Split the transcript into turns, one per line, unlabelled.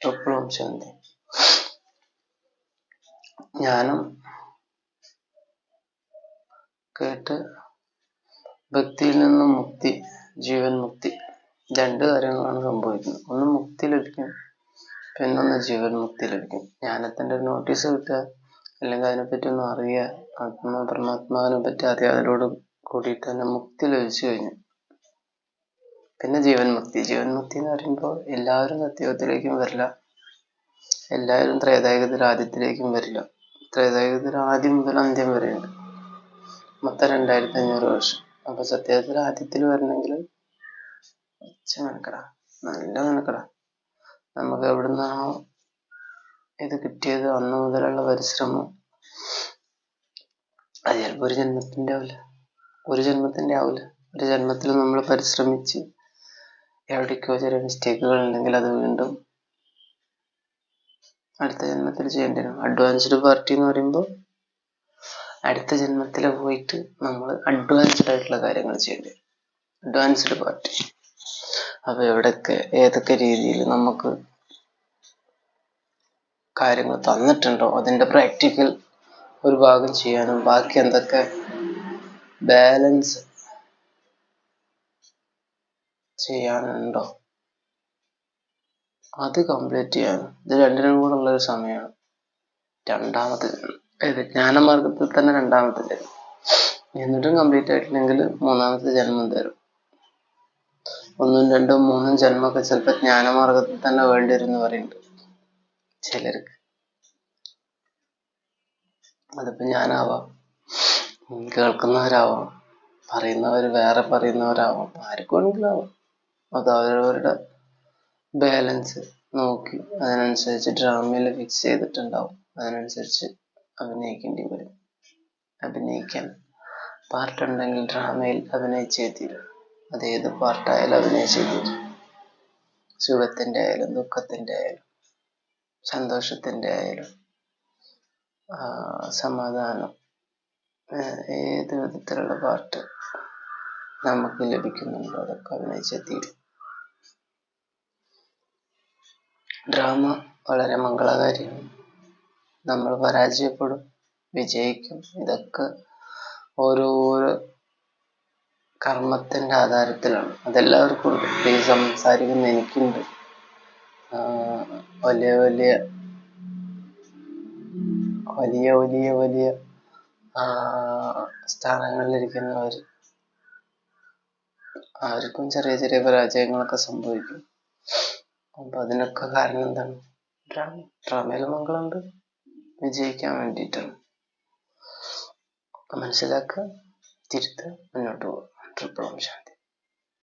ഓം ശാന്തി ജ്ഞാനം കേട്ട് ഭക്തിയിൽ നിന്നും മുക്തി ജീവൻ മുക്തി രണ്ട് കാര്യങ്ങളാണ് സംഭവിക്കുന്നത്. ഒന്ന് മുക്തി ലഭിക്കും പിന്നൊന്ന് ജീവൻ മുക്തി ലഭിക്കും. ജ്ഞാനത്തിന്റെ ഒരു നോട്ടീസ് കിട്ടുക അല്ലെങ്കിൽ അതിനെപ്പറ്റി ഒന്ന് അറിയുക ആത്മാ പരമാത്മാവിനെ പറ്റി അറിയാം അതിനോട് കൂടിയിട്ട് തന്നെ മുക്തി ലഭിച്ചു കഴിഞ്ഞു. പിന്നെ ജീവൻ മുക്തി. ജീവൻ മുക്തി എന്ന് പറയുമ്പോൾ എല്ലാവരും സത്യത്തിലേക്കും വരില്ല. എല്ലാവരും ത്രേതായുഗത്തിൽ ആദ്യത്തിലേക്കും വരില്ല. ത്രേതായുഗത്തിൽ ആദ്യം മുതൽ അന്ത്യം വരെയുണ്ട്. മൊത്തം രണ്ടായിരത്തി അഞ്ഞൂറ് വർഷം. അപ്പൊ സത്യത്തിൽ ആദ്യത്തിൽ വരണമെങ്കിൽ ഒച്ച മെനക്കടാ നല്ല മെനക്കടാ നമുക്ക് എവിടുന്നാണോ ഇത് കിട്ടിയത്? അന്ന് മുതലുള്ള പരിശ്രമം. അത് ചിലപ്പോൾ ഒരു ജന്മത്തിന്റെ ആവില്ല. ഒരു ജന്മത്തിന്റെ ആവില്ല. ഒരു ജന്മത്തിൽ നമ്മൾ പരിശ്രമിച്ച് എവിടേക്കോ ചെറിയ മിസ്റ്റേക്കുകൾ ഉണ്ടെങ്കിൽ അത് വീണ്ടും അടുത്ത ജന്മത്തിൽ ചെയ്യേണ്ടി വരും. അഡ്വാൻസ്ഡ് പാർട്ടി എന്ന് പറയുമ്പോൾ അടുത്ത ജന്മത്തിൽ പോയിട്ട് നമ്മൾ അഡ്വാൻസ്ഡ് ആയിട്ടുള്ള കാര്യങ്ങൾ ചെയ്യേണ്ടി വരും. അഡ്വാൻസ്ഡ് പാർട്ടി അപ്പൊ എവിടൊക്കെ ഏതൊക്കെ രീതിയിൽ നമുക്ക് കാര്യങ്ങൾ തന്നിട്ടുണ്ടോ? അതിന്റെ പ്രാക്ടിക്കൽ ഒരു ഭാഗം ചെയ്യാനും ബാക്കി എന്തൊക്കെ ബാലൻസ് ചെയ്യാനുണ്ടോ? അത് കംപ്ലീറ്റ് ചെയ്യാൻ. ഇത് രണ്ടിനും കൂടെ ഉള്ള ഒരു സമയമാണ് രണ്ടാമത്തെ ജ്ഞാനമാർഗത്തിൽ തന്നെ രണ്ടാമത്തെ ജന്മം എന്നിട്ടും കംപ്ലീറ്റ് ആയിട്ടില്ലെങ്കിൽ മൂന്നാമത്തെ ജന്മം തരും. ഒന്നും രണ്ടും മൂന്നും ജന്മമൊക്കെ ചിലപ്പോൾ ജ്ഞാനമാർഗത്തിൽ തന്നെ വേണ്ടി വരും എന്ന് പറയുന്നുണ്ട് ചിലർക്ക്. അതിപ്പോ ഞാനാവാം. കേൾക്കുന്നവരാവാം. പറയുന്നവർ വേറെ പറയുന്നവരാവാം. ആർക്കും ആവാം. അത് അവരവരുടെ ബാലൻസ് നോക്കി. അതിനനുസരിച്ച് ഡ്രാമയിൽ ഫിക്സ് ചെയ്തിട്ടുണ്ടാവും. അതിനനുസരിച്ച് അഭിനയിക്കേണ്ടി വരും. അഭിനയിക്കാൻ പാർട്ടുണ്ടെങ്കിൽ ഡ്രാമയിൽ അഭിനയിച്ചേ തീരും. അത് ഏത് പാർട്ടായാലും അഭിനയിച്ചേ തീരും. സുഖത്തിന്റെ ആയാലും ദുഃഖത്തിന്റെ ആയാലും സന്തോഷത്തിന്റെ ആയാലും സമാധാനം ഏത് വിധത്തിലുള്ള പാർട്ട് നമുക്ക് ലഭിക്കുന്നുണ്ടോ. അതൊക്കെ അഭിനയിച്ചേ തീരും. ഡ്രാമ വളരെ മംഗളകാരിയാണ് നമ്മൾ പരാജയപ്പെടും വിജയിക്കും. ഇതൊക്കെ ഓരോരോ കർമ്മത്തിന്റെ ആധാരത്തിലാണ്. അതെല്ലാവർക്കും ഉണ്ട്. ഈ സംസാരിക്കുന്ന എനിക്കുണ്ട്. വലിയ വലിയ വലിയ വലിയ വലിയ സ്ഥാനങ്ങളിലിരിക്കുന്നവർ അവർക്കും ചെറിയ ചെറിയ പരാജയങ്ങളൊക്കെ സംഭവിക്കും. അപ്പൊ അതിനൊക്കെ കാരണം എന്താണ്? ഡ്രാമ ഡ്രാമയിൽ മംഗളുണ്ട്. വിജയിക്കാൻ വേണ്ടിയിട്ടാണ് മനസ്സിലാക്കുക തിരുത്തുക മുന്നോട്ട് പോകുക ട്രിപ്പിൾ ഓം ശാന്തി